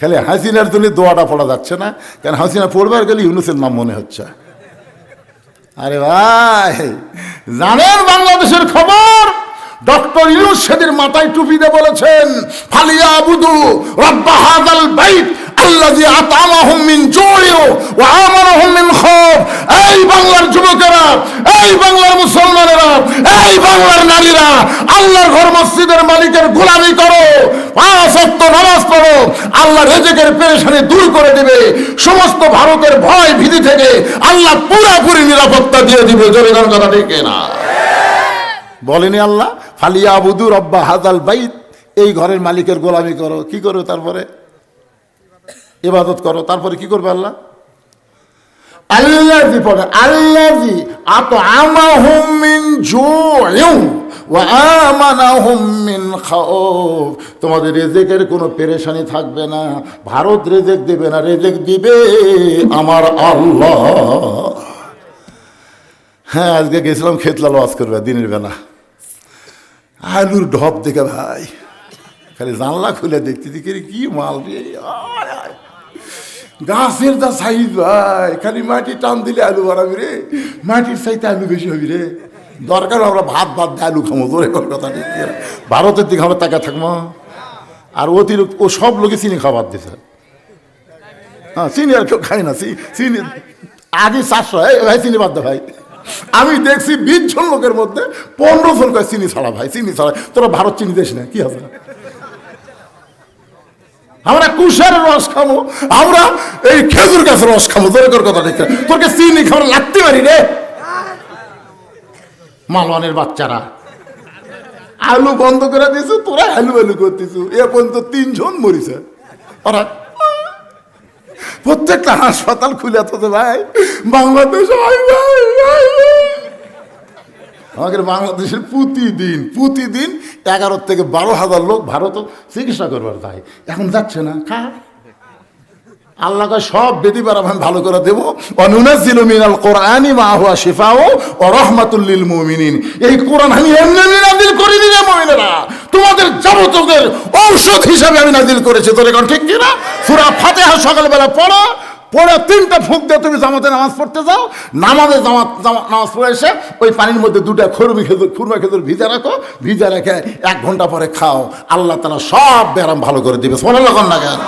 খালি হাসিনার জন্য দোয়াটা পড়া যাচ্ছে না। কেন হাসিনা পড়বার গেলে ইউনুসের নাম মনে হচ্ছে। আরে ভাই, জানেন বাংলাদেশের খবর? ডক্টর ইউনুস মাথায় টুপিতে বলেছেন ফালিয়া আবুদু রব্বা বাইত আল্লাযী আতামাহুম মিন জুইউ ওয়া আমানাহুম মিন খাউফ এই বাংলার যুবকেরা, এই বাংলার মুসলমানেরা, এই বাংলার নারীরা, আল্লাহর ঘর মসজিদের মালিকের গোলামি করো পাঁচ ওয়াক্ত নামাজ পড়ো, আল্লাহ রেজেকের পেরেশানি দূর করে দেবে। সমস্ত ভারতের ভয় ভীতি থেকে আল্লাহ পুরোপুরি নিরাপত্তা দিয়ে দিবে। জোরে গান কথা ঠিক না বলেনি আল্লাহ ফালিয়া আবুদু রব্বা হাজাল বাইত, এই ঘরের মালিকের গোলামি করো। কি করো তারপরে? ইবাদত করো, তারপরে কি করবে আল্লাহ? আল্লাহি পড়ে আল্লাহি আত আমাহুম মিন জুইউ ওয়া আমানাহুম মিন খাউফ। তোমাদের রেজেকের কোনো পেরেশানি থাকবে না, ভারত রেজেক দেবে না, রেজেক দিবে আমার আল্লাহ। হ্যাঁ আজকে গেছিলাম খেতলাল ওয়াজ করবে, দিনের বেলা। আলুর ঢপ দেখে ভাই, খালি জানলা খুলে দেখতে দেখি কি মাল রে, আয়। গাছের দা সাইজ, ভাই, খালি মাটি টান দিলে আলু বাড়াবি রে। মাটির সাইতে আলু বেশি হবি রে। দরকার আমরা ভাত ভাত দিয়ে আলু খামো তোর এখন কথা কি? ভারতের দিকে আমরা টাকা থাকব। আর অতিরিক্ত, ও সব লোকে চিনি খাবার দিছে। হ্যাঁ চিনি আর কেউ খাই না চিনি আগে চারশো ভাই, চিনি বাদ দে ভাই। আমি দেখছি বিশ জন লোকের মধ্যে পনেরো জন চিনি ছাড়া ভাই, চিনি ছাড়া। তোরা ভারত চিনি দিস না, কি আছে? আমরা কুশের রস খাব আমরা এই খেজুর গাছের রস খাব তোর কথা দেখে। তোকে চিনি খাবার লাগতে পারি রে? মালওয়ানের বাচ্চারা। আলু বন্ধ করে দিয়েছ তোরা আলু আলু করতেছো। এ পর্যন্ত তিনজন মরিছে। ওরা প্রত্যেকটা হাসপাতাল খুলে তো ভাই। বাংলাদেশ ভাই, ভাই। আমাদের বাংলাদেশের প্রতিদিন প্রতিদিন এগারো থেকে বারো হাজার লোক ভারত চিকিৎসা করবার তাই এখন যাচ্ছে না, খা। আল্লাহ সব বেদি আমি ভালো করে দেবো। অনুনাজিল মিনাল কোরআনি মা হুয়া শিফাও ও রহমাতুল্লিল মুমিনিন। এই কোরআন আমি এমনি এমনি নাজিল করি দিলে মুমিনেরা। তোমাদের যাবতীয় ঔষধ হিসাবে আমি নাজিল করেছি। তোর এখন ঠিক কিনা? সূরা ফাতিহা সকালবেলা পড়ো। পরে তিনটা ফুক দিয়ে তুমি জামাতে নামাজ পড়তে যাও। নামাজে জামাত জামা- নামাজ পড়ে এসে ওই পানির মধ্যে দুটা খরমি খেজুর খুরমা খেজুর ভিজা রাখো। ভিজা রেখে এক ঘণ্টা পরে খাও। আল্লাহ তালা সব ব্যায়াম ভালো করে দিবে। সোনার লগন না কেন?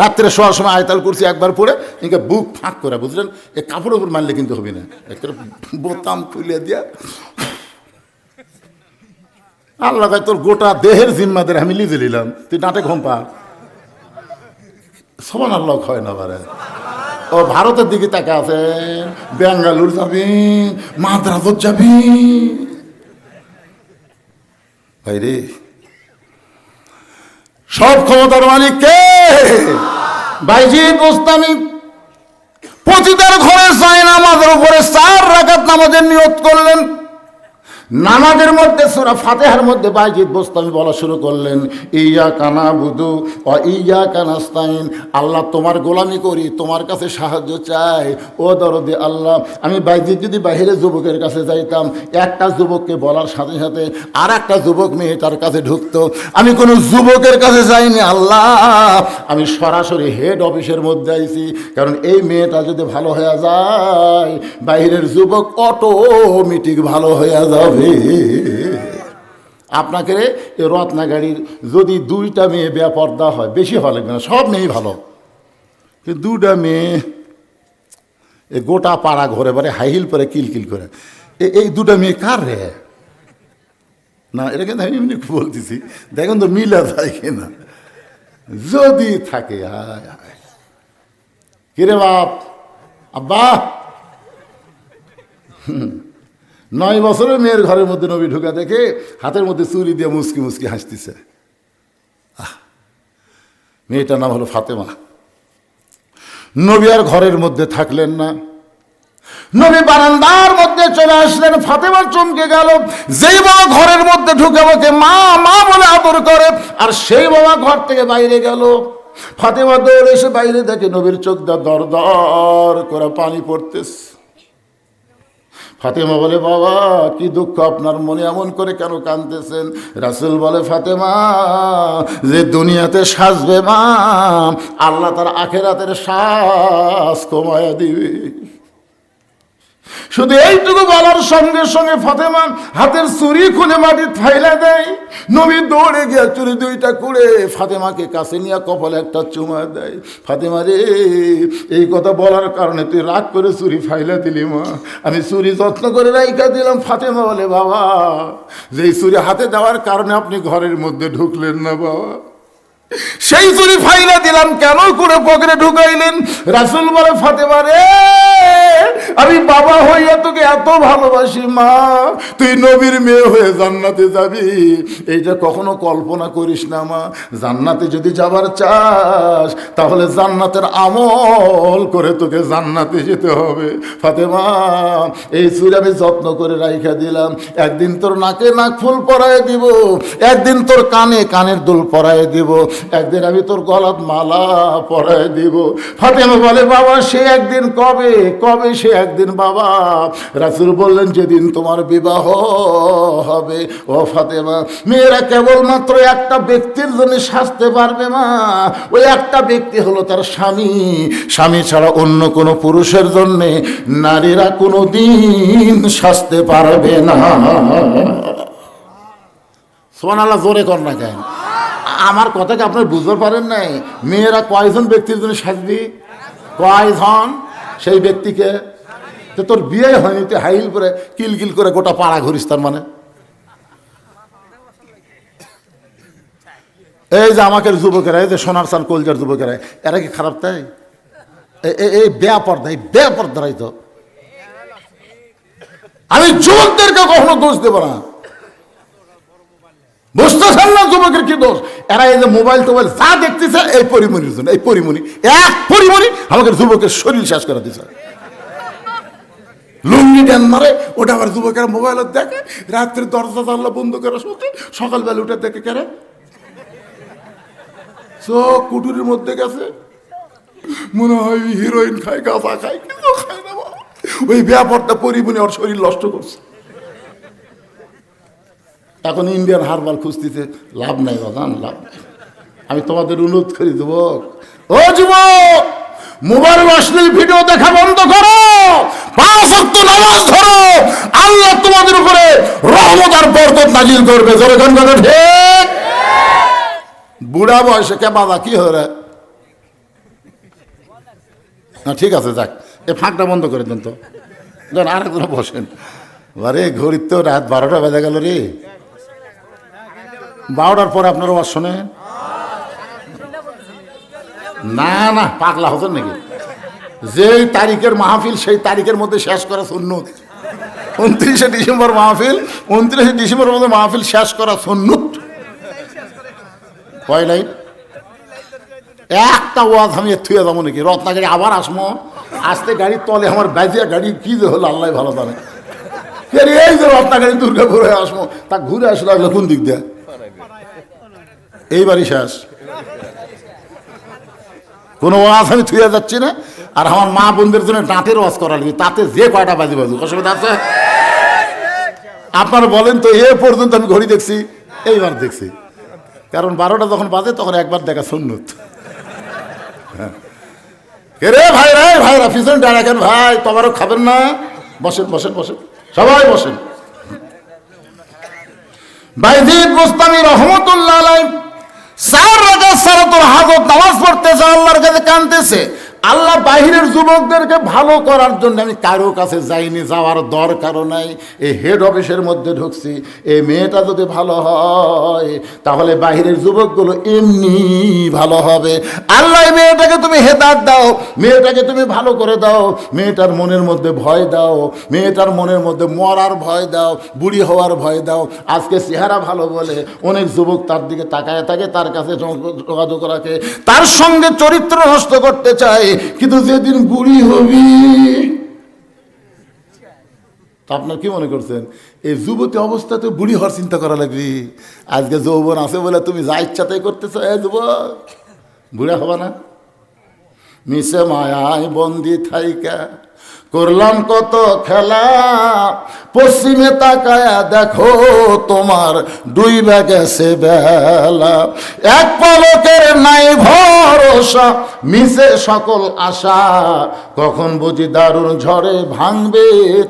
রাত্রে শোয়ার সময় আয়তাল করছি একবার পরে একে বুক ফাঁক করে, বুঝলেন? এ কাপড়ের উপর মারলে কিন্তু হবে না। একটা বোতাম খুলে দিয়া। আল্লাহ তোর গোটা দেহের জিম্মাদের আমি লিজে নিলাম। তুই নাটে ঘুম পা। সমান আল্লাহ হয় না পারে ও ভারতের দিকে তাকে আছেন বেঙ্গালুর যাবি মাদ্রাজত যাবি। ভাই রে, সব ক্ষমতার মালিক কে? বাইজি, গোস্তামি, পতিতার ঘরে যায় নামাজের উপরে চার রাকাত নামাজের নিয়ত করলেন। নামাজের মধ্যে, সুরা ফাতেহার মধ্যে বাইজিৎ বোস্তামি বলা শুরু করলেন ইয়া কানা বুধু ও ইয়া কানাস্তাইন আল্লাহ তোমার গোলামি করি, তোমার কাছে সাহায্য চাই। ও দরদে আল্লাহ, আমি বাইজিৎ যদি বাইরে যুবকের কাছে যাইতাম, একটা যুবককে বলার সাথে সাথে আর একটা যুবক মেয়ে তার কাছে ঢুকতো, আমি কোনো যুবকের কাছে যাইনি, আল্লাহ, আমি সরাসরি হেড অফিসের মধ্যে আইছি, কারণ এই মেয়েটা যদি ভালো হয়ে যায়, বাইরের যুবক অটোমেটিক ভালো হয়ে যাবে। আপনাকে রত্নাগাড়ির যদি দুইটা মেয়ে বেপর্দা হয়, বেশি ভালো লাগবে না, সব মেয়েই ভালো। দুটা মেয়ে এ গোটা পাড়া ঘরে বারে হাই হিল পরে কিলকিল করে। এই দুটা মেয়ে কার রে? না, এটা কিন্তু আমি এমনি বলতেছি, দেখেন তো মিলা যায় কিনা। যদি থাকে কিরে বাপ? আব্বা? হুম। নয় বছরের মেয়ের ঘরের মধ্যে নবী ঢুকা দেখে হাতের মধ্যে চুরি দিয়ে মুসকি মুসকি হাসতেছে। মেয়েটার নাম হলো ফাতেমা। নবী আর ঘরের মধ্যে থাকলেন না। নবী বারান্দার মধ্যে চলে আসলেন ফাতেমা চমকে গেল। যেই বাবা ঘরের মধ্যে ঢুকে আমাকে মা মা বলে আদর করে। আর সেই বাবা ঘর থেকে বাইরে গেল। ফাতেমা দৌড়ে এসে বাইরে দেখে নবীর চোখ দা দর দর করে পানি পড়তেছে। ফাতেমা বলে, বাবা, কি দুঃখ আপনার মনে এমন করে কেন কাঁদতেছেন? রাসুল বলে, ফাতেমা, যে দুনিয়াতে সাজবে মা, আল্লাহ তার আখেরাতের শ্বাস কমায় দিবে। শুধু এইটুকু বলার সঙ্গে সঙ্গে ফাতেমা হাতের চুরি খুলে মাটি ফাইলা দেয়। নবী দৌড়ে গিয়ে চুরি দুইটা করে ফাতেমাকে কাছে নিয়ে কপালে একটা চুমা দেয়। ফাতেমা রে, এই কথা বলার কারণে তুই রাগ করে চুরি ফাইলা দিলি মা। আমি চুরি যত্ন করে রাইকা দিলাম ফাতেমা বলে, বাবা যে চুরি হাতে দেওয়ার কারণে আপনি ঘরের মধ্যে ঢুকলেন না বাবা। সেই চুরি ফাইলা দিলাম কেন? করে পকেটে ঢুকাইলেন। রাসুল বলে, ফাতেমা রে আমি বাবা হইয়া তোকে এত ভালোবাসি, মা। তুই নবীর মেয়ে হয়ে জান্নাতে যাবি। এইটা কখনো কল্পনা করিস না, মা। জান্নাতে যদি যাবার চাস, তাহলে জান্নাতের আমল করে তোকে জান্নাতে যেতে হবে। ফাতেমা, এই চুরি আমি যত্ন করে রাইখা দিলাম। একদিন তোর নাকে নাক ফুল পরায় দিব, একদিন তোর কানে কানের দুল পরায় দিব, একদিন আমি তোর গলাত মালা পরায় দিব। ফাতেমা বলে, বাবা, সে একদিন কবে কবে সে একদিন বাবা রাসুল বললেন, যেদিন তোমার বিবাহ হবে, ও ফাতেমা, মেয়েরা কেবলমাত্র একটা ব্যক্তির জন্য সাজতে পারবে মা। ওই একটা ব্যক্তি হলো তার স্বামী। স্বামী ছাড়া অন্য কোনো পুরুষের জন্যে নারীরা কোনো দিন সাজতে পারবে না। আল্লাহ জোরে কর না কেন? আমার কথাকে আপনার বুঝতে পারেন নাই? মেয়েরা কয়জন ব্যক্তির জন্য সাজবি? কয়জন? সেই ব্যক্তিকে তো তোর বিয়ে হয়নি, তুই হাইল করে কিলকিল করে গোটা পাড়া ঘুরিস তার মানে। এই যে আমাকে যুবকেরা, এই যে সোনার সাল কলজার যুবকেরা, এরা কি খারাপ তাই? এই বেপর্দা এই বেপর্দারাই তো। আমি যুবকদেরকে কখনো দোষ দেবো না। বুঝতেছেন না যুবকের কি দোষ? এরা এই যে মোবাইল টোবাইল যা দেখতেছে, এই পরিমণির জন্য, এই পরিমণি, এক পরিমণি আমাকে যুবকের শরীর শেষ করে দিছে লুঙ্গি ড্যান মারে, ওটা আবার যুবকের মোবাইল দেখে, রাত্রে দরজা জানলা বন্ধ করে শুতে, সকালবেলা উঠে দেখে কেন চোখ কুটুরির মধ্যে গেছে। মনে হয় হিরোইন খায়, গাঁজা খায় কিছু খায় না ওই ব্যাপারটা পরিমণি ওর শরীর নষ্ট করছে। এখন ইন্ডিয়ান হারবাল খুঁজতেছে, লাভ নাই বাজান লাভ আমি তোমাদের অনুরোধ করি, যুবক। ও যুবক, মোবাইল অশ্লীল ভিডিও দেখা বন্ধ করো, পাঁচ নামাজ ধরো, আল্লাহ তোমাদের উপরে রহমত আর বরকত নাজিল করবে। জোরে গান কথা ঠিক? বুড়া বয়সে কে বাবা কি হরে না, ঠিক আছে, যাক। এ ফাঁকটা বন্ধ করে দেন তো। আরেকজন বসেন। আরে, ঘড়ির তো রাত বারোটা বেজে গেল রে। বারোটার পরে আপনারা আওয়াজ শোনেন না না, পাগলা হতেন নাকি? যেই তারিখের মাহফিল, সেই তারিখের মধ্যে শেষ করা সুন্নত। উনত্রিশে ডিসেম্বর মাহফিল, উনত্রিশে ডিসেম্বর মধ্যে মাহফিল শেষ করা সুন্নত। কয় লাইন? একটা ওয়াজ আমি থুয়ে যাব নাকি? রত্নাগাড়ি আবার আসমো। আসতে গাড়ির তলে আমার ব্যাজিয়া গাড়ি, কি যে হলো আল্লাহ ভালো জানে। এই যে রত্নাগাড়ি দুর্গাপুর আসব তা ঘুরে আসলে কোন দিক দিয়ে? এইবারই শেষ। কোনো ওয়াজ আমি থুয়ে যাচ্ছি না। আর আমার মা বোনদের জন্য দাঁতের ওয়াজ করা লাগবে তাতে যে কয়টা বাজি বাজু অসুবিধা আছে? আপনারা বলেন তো, এ পর্যন্ত আমি ঘড়ি দেখছি, এইবার দেখছি। কারণ বারোটা যখন বাজে, তখন একবার দেখা সুন্নত। কে রে, ভাই রে ভাইরা পিছনে ডাকেন ভাই? তোমারও খাবেন না? বসেন বসেন বসেন। সবাই বসেন। বাইজিদ মুস্তামি রহমতুল্লাহ আলাই চার রাজা সারাতুল হাজত নামাজ পড়তেছে আল্লাহর কাছে কানতেছে আল্লাহ বাহিরের যুবকদেরকে ভালো করার জন্য আমি কারও কাছে যাইনি, যাওয়ার দরকারও নাই। এই হেড অফিসের মধ্যে ঢুকছি, এই মেয়েটা যদি ভালো হয়, তাহলে বাহিরের যুবকগুলো এমনি ভালো হবে। আল্লাহ মেয়েটাকে তুমি হেদার দাও, মেয়েটাকে তুমি ভালো করে দাও, মেয়েটার মনের মধ্যে ভয় দাও, মেয়েটার মনের মধ্যে মরার ভয় দাও, বুড়ি হওয়ার ভয় দাও। আজকে চেহারা ভালো বলে অনেক যুবক তার দিকে তাকায় থাকে তার কাছে যোগাযোগ রাখে, তার সঙ্গে চরিত্র নষ্ট করতে চায় কিন্তু যেদিন বুড়ি হবি। আপনার কি মনে করছেন? এই যুবতী অবস্থাতে বুড়ি হওয়ার চিন্তা করা লাগবে। আজকে যৌবন আছে বলে তুমি যা ইচ্ছা তাই করতেছ, এ যুবক। বুড়া হবা না। মিশে মায়ায় বন্দি থাইকা। করলাম কত খেলা। পশ্চিমে তাকায়া দেখো তোমার দুই গেছে বেলা। এক পলকের নাই ভরসা, মিশে সকল আশা। কখন বুঝি দারুণ ঝড়ে ভাঙবে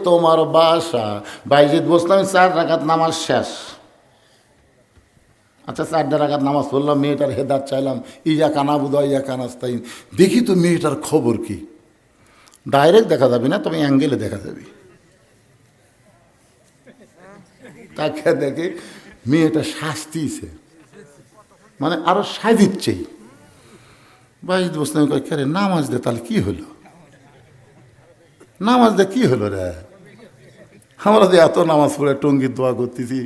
তোমার বাসা। বাইজিৎ বসলাম, চার রাখাত নামাজ শেষ। আচ্ছা চারটা রাখাত নামাজ পড়লাম, মেয়েটার হেদার চাইলাম, ইয়া কানা বুধ ইয়া কানাস্তাইন দেখি তো মেয়েটার খবর কি। ডাইরেক্ট দেখা যাবে না, তবে অ্যাঙ্গেলে দেখা যাবে। তাকে দেখে মেয়েটা শাস্তিছে মানে আরও সাজিচ্ছেই বাইশ বসলাম কে নামাজ দে, তাহলে কি হলো? নামাজ দে, কি হলো রে? আমরা যে এত নামাজ পড়ে টঙ্গির দোয়া করতেছি,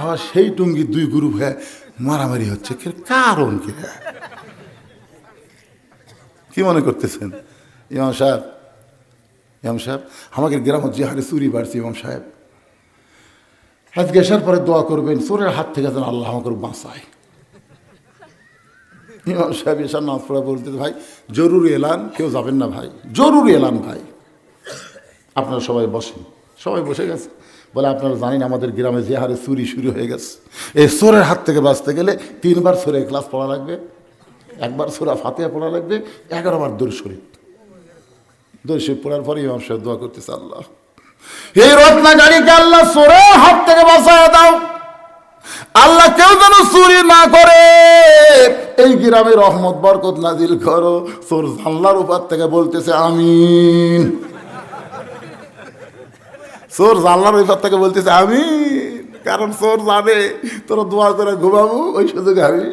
আবার সেই টঙ্গির দুই গ্রুপ হয়ে মারামারি হচ্ছে। কারণ কি? কি মনে করতেছেন? ইমাম সাহেব ইমাম সাহেব, আমাকে গ্রামত যে হারে চুরি বাড়ছে ইমাম সাহেব। আজকে আসার পরে দোয়া করবেন, চোরের হাত থেকে যেন আল্লাহ আমাকে বাঁচায়। ইমাম সাহেব এসার নামাজ পড়া বলতে ভাই, জরুরি এলান, কেউ যাবেন না ভাই। জরুরি এলান, ভাই। আপনারা সবাই বসেন। সবাই বসে গেছে। বলে, আপনারা জানেন আমাদের গ্রামে যে হারে চুরি শুরু হয়ে গেছে। এই সোরের হাত থেকে বাঁচতে গেলে তিনবার সোরে ক্লাস পড়া লাগবে, একবার সোরা ফাতিয়া পড়া লাগবে এগারোবার দূর শরীফ। দূর শরীফ পড়ার পরে ইমাম সাহেব দোয়া করতেছে, আল্লাহ। এই আল্লাহ হাত থেকে দাও। আল্লাহ কেউ যেন চুরি না করে। এই গ্রামে রহমত, বরকত নাজিল করো। সোর জানলার উপর থেকে বলতেছে, আমিন। সোর জানলার উপর থেকে বলতেছে আমি কারণ সোর জানে, তোরা দোয়া করে ঘুমাবো, ওই সুযোগে আমি।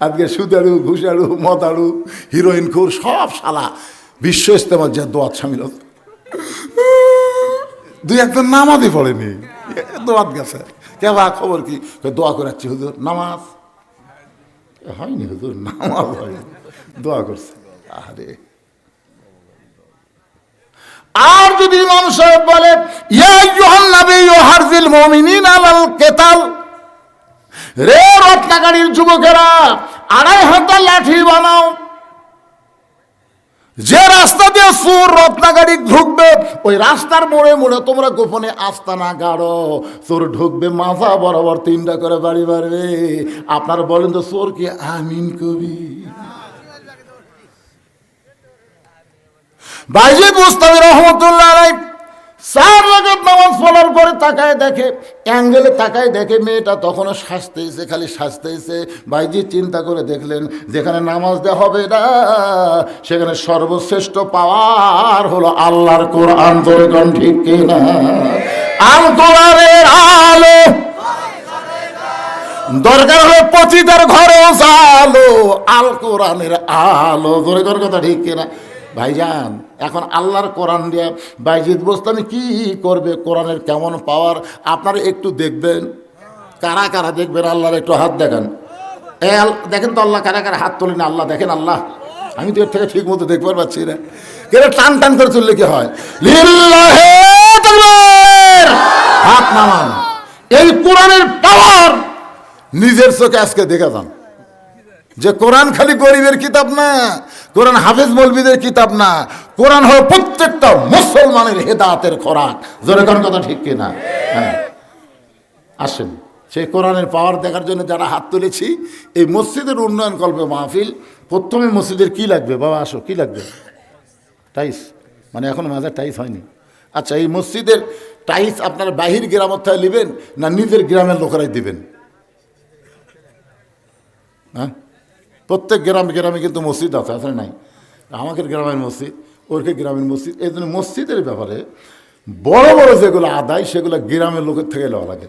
আজকে সুদারু ঘুষাড়ু মদাড়ু হিরোইন, খুর, সব শালা। বিশ্ব ইস্তেমার যে দোয়াত সামিল হতো। দুই একজন নামাজই পড়েনি। দোয়াত গেছে। কে বা খবর কি? দোয়া করাচ্ছি হুজুর, নামাজ? হয়নি হুজুর, নামাজ হয়নি। দোয়া করছে। আরে আর যদি ইমাম সাহেব বলে, ইয়া আইয়ুহান নাবী হারজিল মুমিনিন আলাল কেতাল, রে রত্নাগাড়ির যুবকেরা, আড়াই হাজার লাঠি বানাও। যে রাস্তা দিয়ে সুর রত্নাগাড়ি ঢুকবে, ওই রাস্তার মোড়ে মোড়ে তোমরা গোপনে আস্তানা গাড়ো। সুর ঢুকবে মাথা বরাবর তিনটা করে বাড়ি বাড়বে। আপনার বলেন তো চোর কি আমিন কবি? বাইরে বুঝতে হবে রহমতুল্লাহ চার রাকাত নামাজ পড়ার পরে তাকায় দেখে, অ্যাঙ্গেলে তাকায় দেখে মেয়েটা তখনও সাজতেইছে খালি সাজতেইছে বাইজি চিন্তা করে দেখলেন, যেখানে নামাজ দেওয়া হবে না, সেখানে সর্বশ্রেষ্ঠ পাওয়ার হলো আল্লাহর কোরআন। কোন ঠিক কিনা? আল কোরআনের আলো। দরকার হলো পচিতার ঘরেও আলো আল। কোরআনের আলো ধরে কথা ঠিক কিনা? ভাইজান, এখন আল্লাহর কোরআন দিয়ে বাইজিদ বস্তানি কি করবে? কোরআনের কেমন পাওয়ার? আপনারা একটু দেখবেন। কারা কারা দেখবেন? আল্লাহর একটু হাত দেখান। এ দেখেন তো আল্লাহ কারা কারা হাত তোলেন? আল্লাহ, দেখেন আল্লাহ। আমি তো এর থেকে ঠিক মতো দেখতে পাচ্ছি না। কেন টান টান করে তুললে কি হয়? হাত নামান। এই কোরআনের পাওয়ার নিজের চোখে আজকে দেখে যান। যে কোরআন খালি গরিবের কিতাব না, কোরআন হাফেজ মৌলবীদের কিতাব না, কোরআন হলো প্রত্যেকটা মুসলমানের হেদাতের খোরাক। জোরে কোন কথা ঠিক কিনা হ্যাঁ। আসেন, সেই কোরআনের পাওয়ার দেখার জন্য যারা হাত তুলেছি, এই মসজিদের উন্নয়ন কল্পে মাহফিল, প্রথমে মসজিদের কি লাগবে? বাবা, আসো, কি লাগবে? টাইস। মানে এখন মাঝে টাইস হয়নি। আচ্ছা এই মসজিদের টাইস আপনারা বাহির গ্রামের থেকে নেবেন না নিজের গ্রামের লোকেরাই দিবেন? হ্যাঁ? প্রত্যেক গ্রামে গ্রামে কিন্তু মসজিদ আছে আসলে নাই? আমাদের গ্রামের মসজিদ ওরকে গ্রামের মসজিদ, এই জন্য মসজিদের ব্যাপারে বড় বড় যেগুলো আদায়, সেগুলো গ্রামের লোকের থেকে লওয়া লাগে।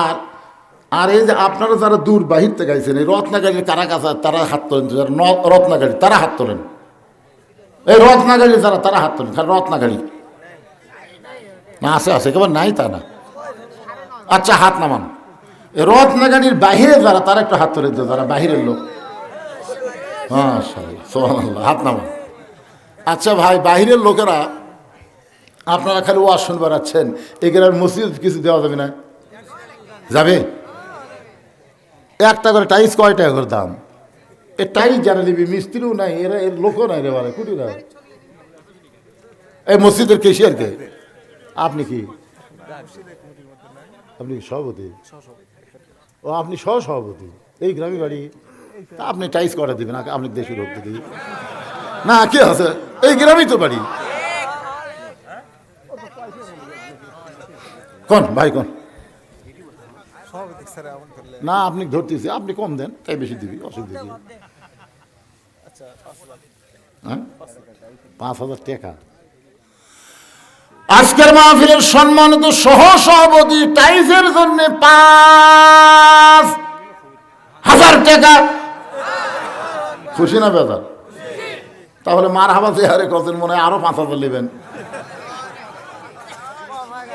আর আর এই যে আপনারা যারা দূর বাহির থেকে আইছেন, এই রত্নাগাড়ির কারা কাছা, তারা হাত তোলেন, যারা রত্নাগাড়ি, তারা হাত তোলেন। এই রত্নাগাড়ি যারা, তারা হাত তোলেন, খালি রত্নাগাড়ি। না, আছে আছে কেবল নাই তা না। আচ্ছা হাত নামান। এই রত্নাগাড়ির বাহিরে যারা, তারা একটু হাত তোলেন তো যারা বাহিরের লোক। হাত নামান আচ্ছা ভাই, বাহিরের লোকেরা, আপনারা খালি ওয়াজ শুনবার আছেন এই গ্রামের মসজিদ কিছু দেওয়া যাবে না? যাবে? একটা করে টাইস কয় টাকা করে দাম? এ টাইস জানা নিবি, মিস্ত্রিও নাই, এরা এর লোকও নাই রে বারে কুটি না এই মসজিদের কেশিয়ার কে? আপনি কি আপনি সভাপতি। ও আপনি সহ সভাপতি এই গ্রামে বাড়ি। তা আপনি টাইস করে দিবেন আপনি দেশের লোক দিদি না, কে আছে? এই গ্রামেই তো বাড়ি। কোন, ভাই কোন? না, আপনি ধরতেছি, আপনি কম দেন, তাই বেশি দিবি, অসুবিধা লাখ হ্যাঁ? পাঁচ হাজার টাকা। আজকের মাহফিলের সম্মানিত সহ সভাপতি টাইসের জন্য পাঁচ হাজার টাকা। খুশি না বেজার? তাহলে মার হাবা চেহারে কছেন মনে হয় আরও পাঁচ হাজার নেবেন।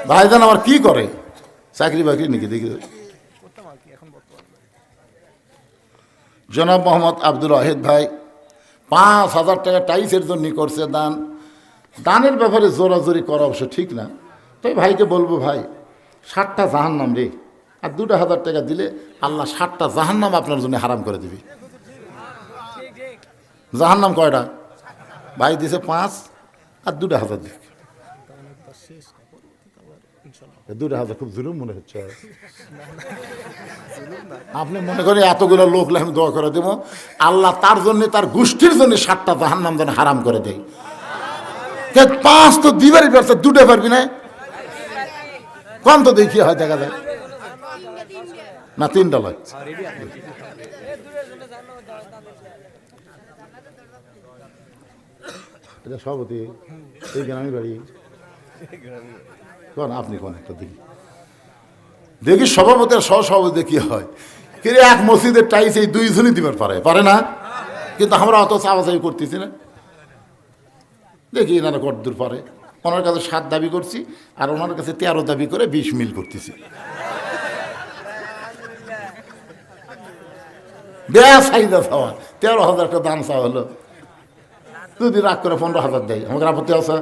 ভাইজান আবার কি করে? চাকরি বাকরি নাকি দেখি। জনাব মোহাম্মদ আব্দুল ওয়াহেদ ভাই, পাঁচ হাজার টাকা টাইসের জন্য করছে দান। দানের ব্যাপারে জোরাজোরি করা অবশ্য ঠিক না। তাই ভাইকে বলব ভাই ষাটটা জাহান্নাম রে। আর দুটো হাজার টাকা দিলে আল্লাহ ষাটটা জাহান্নাম আপনার জন্য হারাম করে দিবি। জাহান্নাম কয়টা? ভাই দিছে পাঁচ, আর দুটো হাজার ইনশাল্লাহ দুটো হাজার খুব জুলুম মনে হচ্ছে। আপনি মনে করেন এতগুলো লোক আমি দোয়া করে দেবো। আল্লাহ তার জন্য, তার গোষ্ঠীর জন্য সাতটা জাহান্নাম যেন হারাম করে দেয়। কে পাঁচ তো দিবারই ব্যবসা, দুটো পারবি না? কম তো দেখি হয়, দেখা যায়। না তিনটা লয় সভাপতি, এই গ্রামের বাড়ি। কোন, আপনি কোন একটা দেখি দেখি সভাপতি আর সহসভাপতি কি হয়। কিন্তু এক মসজিদের টাইস এই দুইজনই দিবার পারে পারে না? কিন্তু আমরা অত চাওয়াচাই করতেছি না। দেখি এনারা কতদূর পারে। ওনার কাছে সাত দাবি করছি, আর ওনার কাছে তেরো দাবি করে বিশ মিল করতেছি। দেয়া চাহিদা চাওয়া, তেরো হাজার একটা দাম চাওয়া হলো। যদি রাগ করে পনেরো হাজার দেয়। আমাকে আপত্তি আছে?